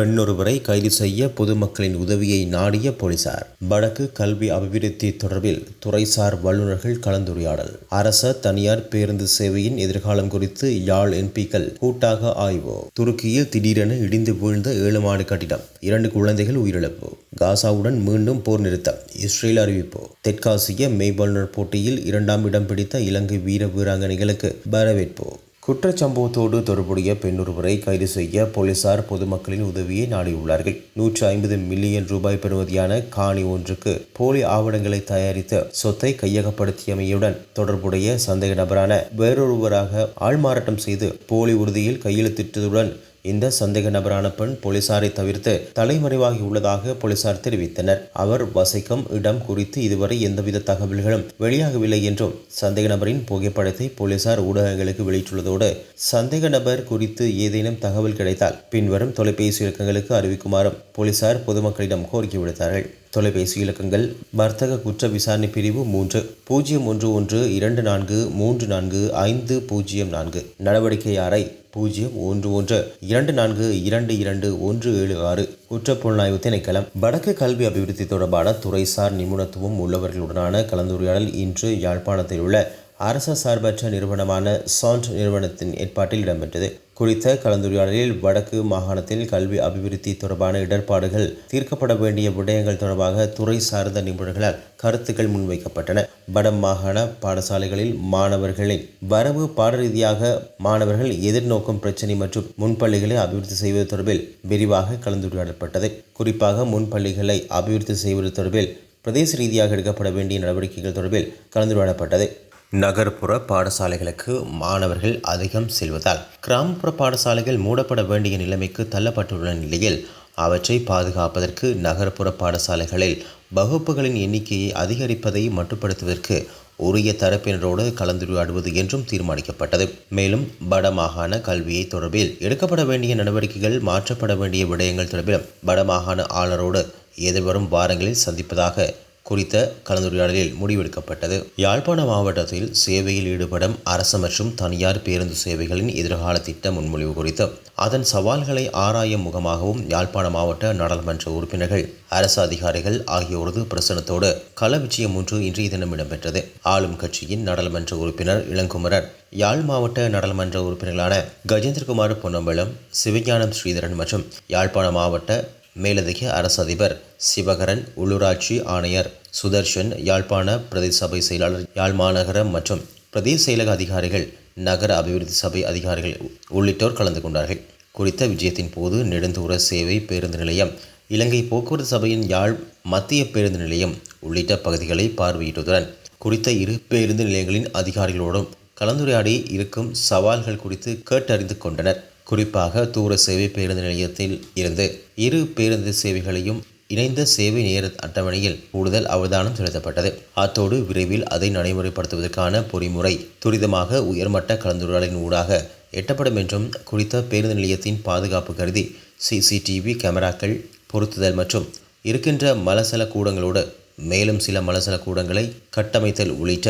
பெண்ணொருவரை கைது செய்ய பொதுமக்களின் உதவியை நாடிய போலீசார். வடக்கு கல்வி அபிவிருத்தி தொடர்பில் துறைசார் வல்லுநர்கள் கலந்துரையாடல். அரச தனியார் பேருந்து சேவையின் எதிர்காலம் குறித்து யாழ் எம்பிக்கள் கூட்டாக ஆய்வு. துருக்கியில் திடீரென இடிந்து வீழ்ந்த ஏழு மாடு கட்டிடம். இரண்டு குழந்தைகள் உயிரிழப்பு. காசாவுடன் மீண்டும் போர் நிறுத்தம். இஸ்ரேல் அறிவிப்பு. தெற்காசிய மெய்வல்லுநர் போட்டியில் இரண்டாம் இடம் பிடித்த இலங்கை வீர வீராங்கனைகளுக்கு வரவேற்பு. குற்றச்சம்பவத்தோடு தொடர்புடைய பெண்ணொருவரை கைது செய்ய போலீசார் பொதுமக்களின் உதவியை நாடியுள்ளார்கள். நூற்று ஐம்பது மில்லியன் ரூபாய் பெறுமதியான காணி ஒன்றுக்கு போலி ஆவணங்களை தயாரித்து சொத்தை கையகப்படுத்தியமையுடன் தொடர்புடைய சந்தேக நபரான வேறொருவராக ஆள்மாறாட்டம் செய்து போலி உறுதியில் கையெழுத்திட்டதுடன் இந்த சந்தேக நபரான பெண் போலீசாரை தவிர்த்து தலைமறைவாகி உள்ளதாக போலீசார் தெரிவித்தனர். அவர் வசிக்கும் இடம் குறித்து இதுவரை எந்தவித தகவல்களும் வெளியாகவில்லை என்றும் சந்தேக நபரின் புகைப்படத்தை போலீசார் ஊடகங்களுக்கு வெளியிட்டுள்ளதோடு சந்தேக நபர் குறித்து ஏதேனும் தகவல் கிடைத்தால் பின்வரும் தொலைபேசி இலக்கங்களுக்கு அறிவிக்குமாறும் போலீசார் பொதுமக்களிடம் கோரிக்கை விடுத்தார்கள். தொலைபேசி இலக்கங்கள் வர்த்தக குற்ற விசாரணை பிரிவு மூன்று பூஜ்ஜியம் ஒன்று ஒன்று இரண்டு நான்கு மூன்று நான்கு ஐந்து பூஜ்ஜியம் நான்கு. நடவடிக்கை அறை பூஜ்ஜியம் ஒன்று ஒன்று. இரண்டு நான்கு இரண்டு இரண்டு ஒன்று ஏழு ஆறு. குற்றப்புலனாய்வு திணைக்களம். வடக்கு கல்வி அபிவிருத்தி தொடர்பான துறைசார் நிபுணத்துவம் உள்ளவர்களுடனான கலந்துரையாடல் இன்று யாழ்ப்பாணத்தில் உள்ள அரச சார்பற்ற நிறுவனமான சாண்ட் நிறுவனத்தின் ஏற்பாட்டில் இடம்பெற்றது. குறித்த கலந்துரையாடலில் வடக்கு மாகாணத்தில் கல்வி அபிவிருத்தி தொடர்பான இடர்பாடுகள் தீர்க்கப்பட வேண்டிய விடயங்கள் தொடர்பாக துறை சார்ந்த நிபுணர்களால் கருத்துக்கள் முன்வைக்கப்பட்டன. வட மாகாண பாடசாலைகளில் மாணவர்களின் வரவு பாடரீதியாக மாணவர்கள் எதிர்நோக்கும் பிரச்சினை மற்றும் முன்பள்ளிகளை அபிவிருத்தி செய்வது தொடர்பில் விரிவாக கலந்துரையாடப்பட்டது. குறிப்பாக முன்பள்ளிகளை அபிவிருத்தி செய்வது தொடர்பில் பிரதேச ரீதியாக எடுக்கப்பட வேண்டிய நடவடிக்கைகள் தொடர்பில் கலந்துரையாடப்பட்டது. நகர்ப்புற பாடசாலைகளுக்கு மாணவர்கள் அதிகம் செல்வதால் கிராமப்புற பாடசாலைகள் மூடப்பட வேண்டிய நிலைமைக்கு தள்ளப்பட்டுள்ள நிலையில் அவற்றை பாதுகாப்பதற்கு நகர்ப்புற பாடசாலைகளில் வகுப்புகளின் எண்ணிக்கையை அதிகரிப்பதை மட்டுப்படுத்துவதற்கு உரிய தரப்பினரோடு கலந்துரையாடுவது என்றும் தீர்மானிக்கப்பட்டது. மேலும் வடமாகாண கல்வியை தொடர்பில் எடுக்கப்பட வேண்டிய நடவடிக்கைகள் மாற்றப்பட வேண்டிய விடயங்கள் தொடர்பிலும் வடமாகாண ஆளுநரோடு எதிர்வரும் வாரங்களில் சந்திப்பதாக குறித்த கலந்துரையாடலில் முடிவெடுக்கப்பட்டது. யாழ்ப்பாண மாவட்டத்தில் சேவையில் ஈடுபடும் அரசு மற்றும் தனியார் பேருந்து சேவைகளின் எதிர்கால திட்ட முன்மொழிவு குறித்து அதன் சவால்களை ஆராயும் முகமாகவும் யாழ்ப்பாண மாவட்ட நாடாளுமன்ற உறுப்பினர்கள் அரசு அதிகாரிகள் ஆகியோரது பிரசனத்தோடு கள விஜயம் ஒன்று இன்றைய தினம் இடம்பெற்றது. ஆளும் கட்சியின் நாடாளுமன்ற உறுப்பினர் இளங்குமரர் யாழ் மாவட்ட நாடாளுமன்ற உறுப்பினர்களான கஜேந்திரகுமார் பொன்னம்பலம் சிவஞானம் ஸ்ரீதரன் மற்றும் யாழ்ப்பாண மாவட்ட மேலதிக அரசதிபர் அதிபர் சிவகரன் உள்ளூராட்சி ஆணையர் சுதர்ஷன் யாழ்ப்பாண பிரதேச சபை செயலாளர் யாழ் மாநகர மற்றும் பிரதேச செயலக அதிகாரிகள் நகர அபிவிருத்தி சபை அதிகாரிகள் உள்ளிட்டோர் கலந்து கொண்டார்கள். குறித்த விஜயத்தின் போது நெடுந்தூர சேவை பேருந்து நிலையம் இலங்கை போக்குவரத்து சபையின் யாழ் மத்திய பேருந்து நிலையம் உள்ளிட்ட பகுதிகளை பார்வையிட்டதுடன் குறித்த இரு பேருந்து நிலையங்களின் அதிகாரிகளோடும் கலந்துரையாடி இருக்கும் சவால்கள் குறித்து கேட்டறிந்து கொண்டனர். குறிப்பாக தூர சேவை பேருந்து நிலையத்தில் இருந்து இரு பேருந்து சேவைகளையும் இணைந்த சேவை நேர அட்டவணையில் கூடுதல் அவதானம் செலுத்தப்பட்டது. அத்தோடு விரைவில் அதை நடைமுறைப்படுத்துவதற்கான பொறிமுறை துரிதமாக உயர்மட்ட கலந்துரையாடலின் ஊடாக எட்டப்படும் என்றும் குறித்த பேருந்து நிலையத்தின் பாதுகாப்பு கருதி சிசிடிவி கேமராக்கள் பொருத்துதல் மற்றும் இருக்கின்ற மலசல கூடங்களோடு மேலும் சில மலசல கூடங்களை கட்டமைத்தல் உள்ளிட்ட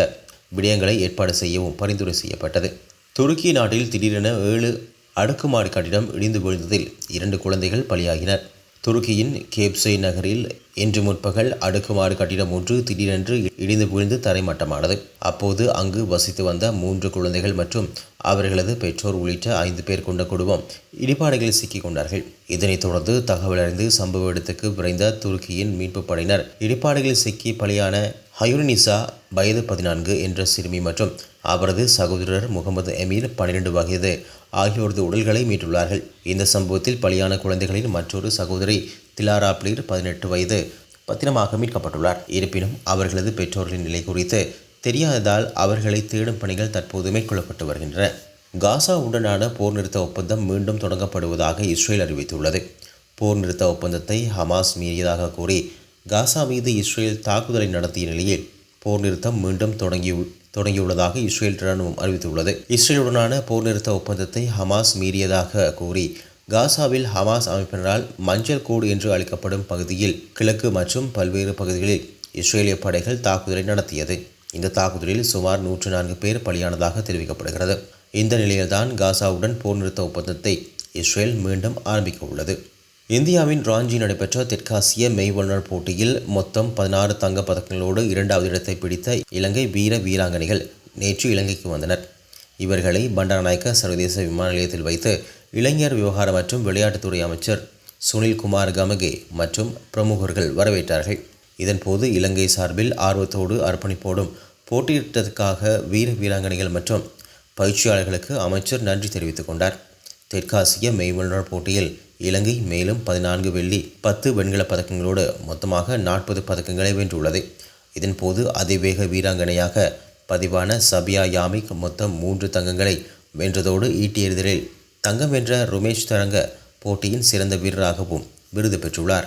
விடயங்களை ஏற்பாடு செய்யவும் பரிந்துரை செய்யப்பட்டது. துருக்கி நாட்டில் திடீரென ஏழு அடுக்குமாடி கட்டிடம் இடிந்து விழுந்ததில் இரண்டு குழந்தைகள் பலியாகினர். துருக்கியின் கேப்சே நகரில் இன்று முற்பகல் அடுக்குமாறு கட்டிடம் ஒன்று திடீரென்று இடிந்து விழுந்து தரைமட்டமானது. அப்போது அங்கு வசித்து வந்த மூன்று குழந்தைகள் மற்றும் அவர்களது பெற்றோர் உள்ளிட்ட ஐந்து பேர் கொண்ட குடும்பம் இடிபாடுகளில் சிக்கிக் கொண்டார்கள். இதனைத் தொடர்ந்து தகவல் அறிந்து சம்பவ இடத்துக்கு விரைந்த துருக்கியின் மீட்புப் படையினர் இடிபாடுகளில் சிக்கி பலியான ஹயுனிசா வயது பதினான்கு என்ற சிறுமி மற்றும் அவரது சகோதரர் முகமது எமீர் பன்னிரண்டு வயது ஆகியோரது உடல்களை மீட்டுள்ளார்கள். இந்த சம்பவத்தில் பலியான குழந்தைகளின் மற்றொரு சகோதரி திலாரா பிளீர் பதினெட்டு வயது பத்திரமாக மீட்கப்பட்டுள்ளார். இருப்பினும் அவர்களது பெற்றோர்களின் நிலை குறித்து தெரியாததால் அவர்களை தேடும் பணிகள் தற்போது மேற்கொள்ளப்பட்டு வருகின்றன. காசா உடனான போர் நிறுத்த ஒப்பந்தம் மீண்டும் தொடங்கப்படுவதாக இஸ்ரேல் அறிவித்துள்ளது. போர் நிறுத்த ஒப்பந்தத்தை ஹமாஸ் மீறியதாக கூறி காசா மீது இஸ்ரேல் தாக்குதலை நடத்திய நிலையில் போர் நிறுத்தம் மீண்டும் தொடங்கி தொடங்கியுள்ளதாக இஸ்ரேல் இராணுவம் அறிவித்துள்ளது. இஸ்ரேலுடனான போர் நிறுத்த ஒப்பந்தத்தை ஹமாஸ் மீறியதாக கூறி காசாவில் ஹமாஸ் அமைப்பினரால் மஞ்சள் கோடு என்று அழைக்கப்படும் பகுதியில் கிழக்கு மற்றும் பல்வேறு பகுதிகளில் இஸ்ரேலிய படைகள் தாக்குதலை நடத்தியது. இந்த தாக்குதலில் சுமார் நூற்று நான்கு பேர் பலியானதாக தெரிவிக்கப்படுகிறது. இந்த நிலையில்தான் காசாவுடன் போர் நிறுத்த ஒப்பந்தத்தை இஸ்ரேல் மீண்டும் ஆரம்பிக்க உள்ளது இந்தியாவின் ராஞ்சி நடைபெற்ற தெற்காசிய மெய்வல்லுநர் போட்டியில் மொத்தம் பதினாறு தங்க பதக்கங்களோடு இரண்டாவது இடத்தை பிடித்த இலங்கை வீர வீராங்கனைகள் நேற்று இலங்கைக்கு வந்தனர். இவர்களை பண்டாரநாயக்க சர்வதேச விமான நிலையத்தில் வைத்து இளைஞர் விவகாரம் மற்றும் விளையாட்டுத்துறை அமைச்சர் சுனில்குமார் கமகே மற்றும் பிரமுகர்கள் வரவேற்றார்கள். இதன்போது இலங்கை சார்பில் ஆர்வத்தோடு அர்ப்பணிப்போடும் போட்டியிட்டதற்காக வீர வீராங்கனைகள் மற்றும் பயிற்சியாளர்களுக்கு அமைச்சர் நன்றி தெரிவித்துக் கொண்டார். தெற்காசிய மெய்வல்லுநர் போட்டியில் இலங்கை மேலும் பதினான்கு வெள்ளி பத்து வெண்கலப் பதக்கங்களோடு மொத்தமாக நாற்பது பதக்கங்களை வென்றுள்ளது. இதன்போது அதிவேக வீராங்கனையாக பதிவான சபியா யாமிக் மொத்தம் மூன்று தங்கங்களை வென்றதோடு ஈட்டி எறிதலில் தங்கம் வென்ற ருமேஷ் தரங்க போட்டியின் சிறந்த வீரராகவும் விருது பெற்றுள்ளார்.